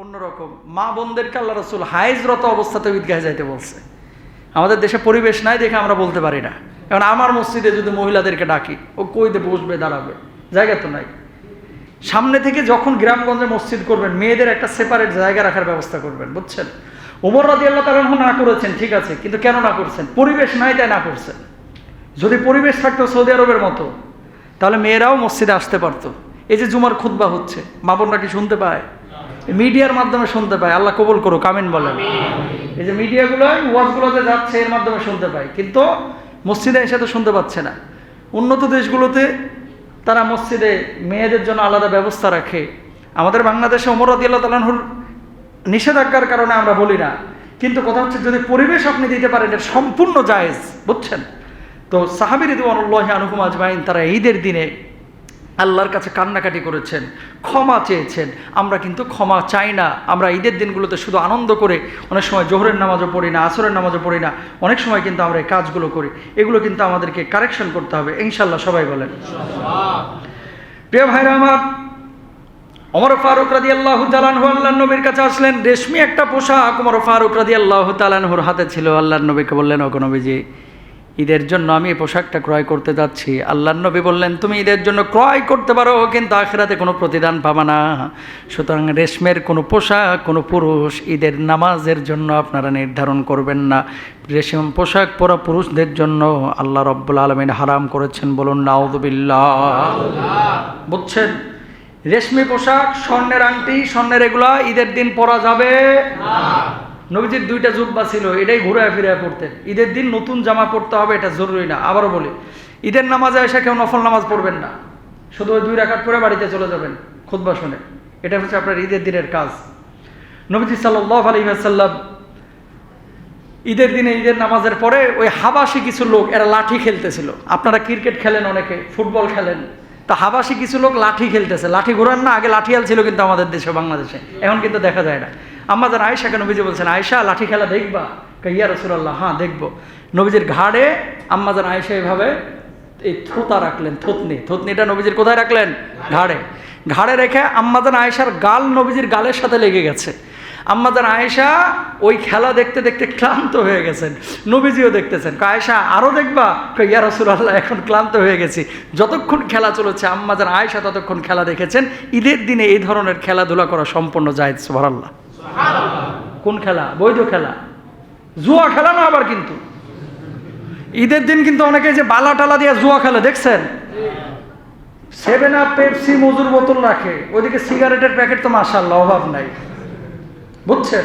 অন্যরকম। মা বোনদেরকে আল্লাহ রসুল হাইজরত অবস্থাতে ঈদগাহে যাইতে বলছে। আমাদের দেশে পরিবেশ নাই দেখে আমরা বলতে পারি না। আমার মসজিদে যদি মহিলাদেরকে ডাকি, ও বসবে, দাঁড়াবে। জায়গা তো নাই। সামনে থেকে যখন গ্রামগঞ্জে মসজিদ করবেন, মেয়েদের একটা সেপারেট জায়গা রাখার ব্যবস্থা করবেন, বুঝছেন? ওমর রাদি আল্লাহ তালাহ না করেছেন, ঠিক আছে, কিন্তু কেন না করছেন? পরিবেশ নাই তাই না করছেন? যদি পরিবেশ থাকতো সৌদি আরবের মতো, তাহলে মেয়েরাও মসজিদে আসতে পারতো। এই যে জুমার খুদ্া হচ্ছে, মা বোনরা কি শুনতে পায়? মিডিয়ার মাধ্যমে শুনতে পায়। আল্লাহ কবুল করো কামিন বলেন। এই যে মিডিয়াগুলো ওয়াজগুলোতে যাচ্ছে, এর মাধ্যমে শুনতে পায়। কিন্তু মসজিদে এসে তো শুনতে পাচ্ছে না। উন্নত দেশগুলোতে তারা মসজিদে মেয়েদের জন্য আলাদা ব্যবস্থা রাখে। আমাদের বাংলাদেশে ওমর আদিয়াল্লাহ তালাহুর নিষেধাজ্ঞার কারণে আমরা বলি না। কিন্তু কথা হচ্ছে, যদি পরিবেশ আপনি দিতে পারেন, এটা সম্পূর্ণ জায়েজ, বুঝছেন? তো সাহাবির রিদুয়ানুল্লাহ আনুকুম আজমাইন তারা ঈদের দিনে আল্লাহর কাছে কান্নাকাটি করেছেন, ক্ষমা চেয়েছেন। আমরা কিন্তু ক্ষমা চাই না। আমরা ঈদের দিনগুলোতে শুধু আনন্দ করে অনেক সময় জোহরের নামাজও পড়ি না, আসরের নামাজও পড়ি না, অনেক সময় কিন্তু আমরা এই কাজগুলো করি। এগুলো কিন্তু আমাদেরকে কারেকশন করতে হবে ইনশাল্লাহ সবাই বলেন। প্রিয় ভাইরা আমার অমর ফারুক রাদি আল্লাহ তালানহু আল্লাহ নবীর কাছে আসলেন। রেশমি একটা পোশাক অমর ফারুক রাদি আল্লাহ তালানহুর হাতে ছিল। আল্লাহ নবীকে বললেন, ওগো ঈদের জন্য আমি এই পোশাকটা ক্রয় করতে যাচ্ছি। আল্লাহ নবী বললেন, তুমি ঈদের জন্য ক্রয় করতে পারো, কিন্তু আখেরাতে কোনো প্রতিদান পাবা না। সুতরাং রেশমের কোনো পোশাক, কোনো পুরুষ ঈদের নামাজের জন্য আপনারা নির্ধারণ করবেন না। রেশম পোশাক পরা পুরুষদের জন্য আল্লাহ রব্বুল আলমিন হারাম করেছেন বলুন নাউদুবিল্লাহ বুঝছেন? রেশমি পোশাক, স্বর্ণের আংটি, স্বর্ণের এগুলা ঈদের দিন পরা যাবে নবীজির দুইটা জুব্বা ছিল, এটাই ঘুরে ফিরে পড়তেন। ঈদের দিন নতুন জামা পড়তে হবে, এটা জরুরি না, আবারও বলি, ঈদের নামাজে এসে কেউ নফল নামাজ পড়বেন না। শুধু ওই দুই রাখাত পরে বাড়িতে চলে যাবেন খুদ্া শুনে। এটা হচ্ছে আপনার ঈদের দিনের কাজ। নবীজি সাল্লাহ আলী আসাল্লাম ঈদের দিনে, ঈদের নামাজের পরে ওই হাবাসি কিছু লোক, এরা লাঠি খেলতেছিল। আপনারা ক্রিকেট খেলেন অনেকে, ফুটবল খেলেন। তা হাবাসি কিছু লোক লাঠি খেলতেছে। লাঠি ঘোরান না, আগে লাঠিয়াল ছিল কিন্তু আমাদের দেশে, বাংলাদেশে। এখন কিন্তু দেখা যায় না। আমাদের আয়সাকে নবীজি বলছেন আয়সা লাঠি খেলা দেখবা? ইয়া রসুল্লাহ হ্যাঁ দেখব। নবীজির ঘাড়ে আম্মাজান আয়সা এভাবে এই থোতা রাখলেন, থতনি। থতনিটা নবীজির কোথায় রাখলেন? ঘাড়ে। ঘাড়ে রেখে আম্মাজান আয়েশার গাল নবীজির গালের সাথে লেগে গেছে। আম্মাজান আয়েশা ওই খেলা দেখতে দেখতে ক্লান্ত হয়ে গেছেন। নবীজিও দেখতেছেন। আয়েশা আরও দেখবা? ইয়া রসুল্লাহ এখন ক্লান্ত হয়ে গেছি। যতক্ষণ খেলা চলেছে আম্মাজান আয়েশা ততক্ষণ খেলা দেখেছেন। ঈদের দিনে এই ধরনের খেলাধুলা করা সম্পূর্ণ যায় সুবহানাল্লাহ। কোন খেলা? বৈধ খেলা। জুয়া খেলা না আবার কিন্তু? ঈদের দিন কিন্তু অনেকে যে বালা টালা দিয়ে জুয়া খেলে, দেখছেন? সেভেন আপ পেপসি মজুর বোতল রাখে। ওইদিকে সিগারেটের প্যাকেট তো মাসাল্লাহ অভাব নাই। বুঝছেন?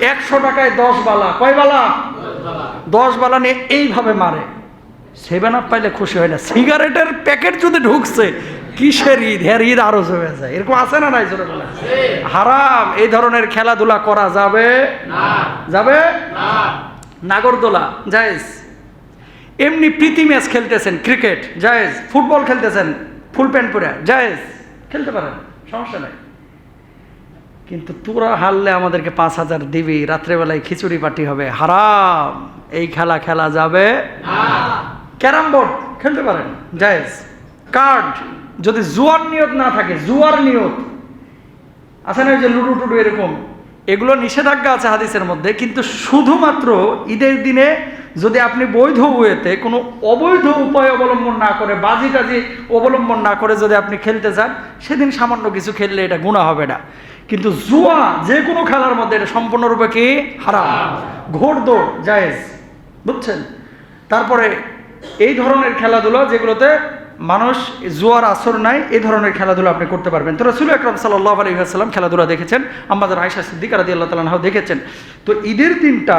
একশো টাকায় দশ বালা। কয় বালা? দশ বালা নিয়ে এইভাবে মারে। সেভেন আপ পাইলে খুশি হয় না। সিগারেটের প্যাকেট যদি ঢুকছে কিসের ঈদ? হ্যাঁ ঈদ আরও জমে যায়। এরকম আছে না নাই জোরে বলে হারাম। এই ধরনের খেলাধুলা করা যাবে? যাবে? নাগরদোলা। জায়েজ। এমনি প্রীতি ম্যাচ খেলতেছেন ক্রিকেট। জায়েজ। ফুটবল খেলতেছেন ফুল প্যান্ট পরে। জায়েজ। খেলতে পারেন সমস্যা নাই। কিন্তু তোরা হারলে আমাদেরকে পাঁচ হাজার দিবি। রাত্রেবেলায় খিচুড়ি পার্টি হবে। হারাম। এই খেলা খেলা যাবে? Carrom board. খেলতে পারেন। জায়েজ। কার্ড। যদি জুয়ার নিয়ত না থাকে, জুয়ার নিয়ত। আছে না যে লুডু টুডু এরকম? এগুলো নিষেধাজ্ঞা আছে হাদিসের মধ্যে, কিন্তু শুধুমাত্র ঈদের দিনে যদি আপনি বৈধ ওয়েতে কোনো অবৈধ উপায় অবলম্বন না করে, বাজি টাজি অবলম্বন না করে যদি আপনি খেলতে চান সেদিন সামান্য কিছু খেললে এটা গুণা হবে না। কিন্তু জুয়া যে কোনো খেলার মধ্যে এটা সম্পূর্ণরূপে কি? হারা হারাম ঘোড়দৌড় জায়েজ। বুঝছেন? তারপরে এই ধরনের খেলাধুলা যেগুলোতে মানুষ জোয়ার আসর নাই এ ধরনের খেলাধুলা আপনি করতে পারবেন। তো রসুল আকরম সাল্লাহ আলহিহাসাল্লাম খেলাধুলা দেখেছেন আমাদের আয়সা সিদ্দিক রাদি আল্লাহ তালাহ দেখেছেন। তো ঈদের দিনটা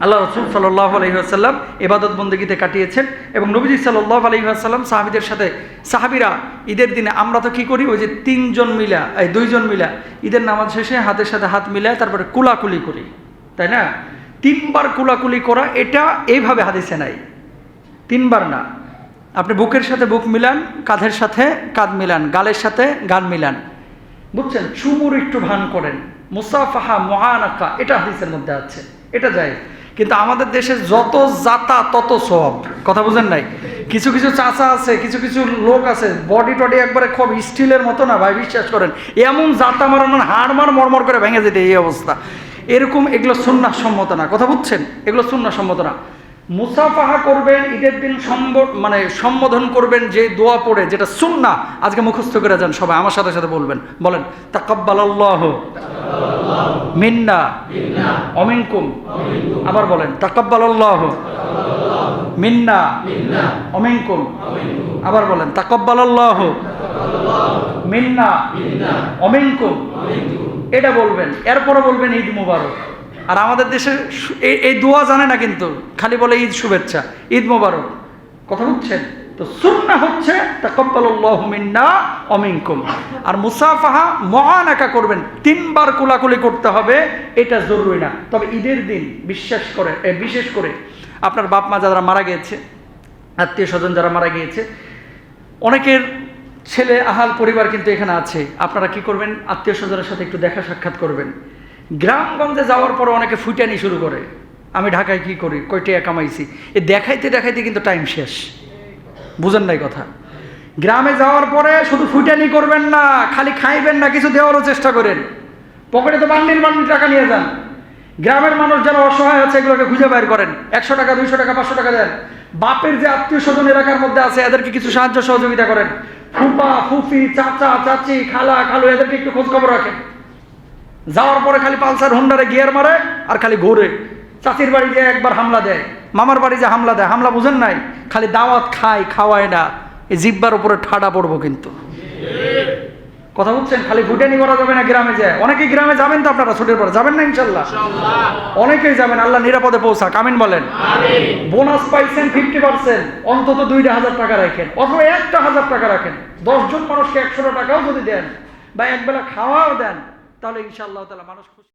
আল্লাহ রসুল সাল্লাহ আলহিহাসাল্লাম এবাদত বন্দীগীতে কাটিয়েছেন এবং নবীজি সাল্লাহ আলহিহাসাল্লাম সাহাবিদের সাথে, সাহাবিরা ঈদের দিনে আমরা তো কী করি? ওই যে তিনজন মিলা, এই দুইজন মিলা, ঈদের নামাজ শেষে হাতের সাথে হাত মিলায় তারপরে কুলাকুলি করি, তাই না? তিনবার কুলাকুলি করা, এটা এইভাবে হাদিসে নাই। তিনবার না। আপনি বুকের সাথে বুক মিলান, কাঁধের সাথে কাঁধ মিলান, গালের সাথে গান মিলান। বুঝছেন? চুমুর একটু ভান করেন। মুসাফাহা মহানাকা এটা হাদিসের মধ্যে আছে। এটা যায় কিন্তু আমাদের দেশে যত জাতা তত সব কথা বুঝেন নাই? কিছু কিছু চাচা আছে, কিছু কিছু লোক আছে বডি টডি একবারে খুব স্টিলের মতো না ভাই, বিশ্বাস করেন? এমন জাতা মারানোর হাড় মার, মরমর করে ভেঙে যেতে এই অবস্থা। এরকম এগুলো সুন্না সম্মত না। কথা বুঝছেন? এগুলো সুন্না সম্মত না। মুসাফাহা করবেন ঈদের দিন সম্ব মানে সম্বোধন করবেন যে দোয়া পড়ে যেটা সুন্না আজকে মুখস্থ করে যান সবাই আমার সাথে সাথে বলবেন। বলেন তাকাব্বাল আল্লাহ মিন্না। অমিনকুম। আবার বলেন তাকাব্বাল আল্লাহ মিন্না। অমিনকুম। আবার বলেন তাকাব্বাল আল্লাহ মিন্না। অমিনকুম। এটা বলবেন এরপরে বলবেন ঈদ মুবারক। আর আমাদের দেশে এই দোয়া জানে না কিন্তু, খালি বলে ঈদ শুভেচ্ছা, ঈদ মুবারক। কথা বুঝছেন তো সুন্না হচ্ছে অমিনকুম আর মুসাফাহা মহানাকা করবেন, তিনবার কোলাকুলি করতে হবে, এটা জরুরি না। তবে ঈদের দিন বিশ্বাস করে বিশেষ করে আপনার বাপ মা যারা মারা গিয়েছে, আত্মীয় স্বজন যারা মারা গিয়েছে, অনেকের ছেলে, আহাল পরিবার কিন্তু এখানে আছে। আপনারা কি করবেন? আত্মীয় স্বজনের সাথে একটু দেখা সাক্ষাৎ করবেন। গ্রামগঞ্জে যাওয়ার পর অনেকে ফুটানি শুরু করে। আমি ঢাকায় কি করি? কয়টিয়া কামাইছি। এ দেখাইতে দেখাইতে কিন্তু টাইম শেষ। বুঝেন নাই কথা। গ্রামে যাওয়ার পরে শুধু ফুটানি করবেন না, খালি খাইবেন না, কিছু দেওয়ারও চেষ্টা করেন। পকেটে তো বান্ডিল বান্ডিল টাকা নিয়ে যান। গ্রামের মানুষ যারা অসহায় আছে, এগুলোকে খুঁজে বের করেন। একশো টাকা, দুইশো টাকা, পাঁচশো টাকা দেন। বাপের যে আত্মীয় স্বজন এলাকার মধ্যে আছে, এদেরকে কিছু সাহায্য সহযোগিতা করেন। ফুপা, ফুফি, চাচা, চাচি, খালা, খালু, এদেরকে একটু খোঁজ খবর রাখেন। যাওয়ার পরে খালি পালসার হোন্ডারে গিয়ার মারে আর খালি ঘুরে। চাচির বাড়ি যে একবার হামলা দেয়। মামার বাড়ি যে হামলা দেয় হামলা বুঝেন নাই? খালি দাওয়াত খায় খাওয়ায় না। এই জিব্বার উপরে ঠাডা পড়ব কিন্তু। কথা বলছেন খালি ভুটানি করা যাবে না গ্রামে যায় অনেকে গ্রামে যাবেন তো আপনারা ছুটির পরে। যাবেন না ইনশাল্লাহ? অনেকেই যাবেন আল্লাহ নিরাপদে পৌঁছা কামিন বলেন। বোনাস পাইছেন ফিফটি পার্সেন্ট অন্তত দুইটা হাজার টাকা রাখেন। অথবা একটা হাজার টাকা রাখেন। দশজন মানুষকে একশো টাকাও যদি দেন বা একবেলা খাওয়াও দেন তাহলে ইনশাআল্লাহ তালা মানুষ খুশি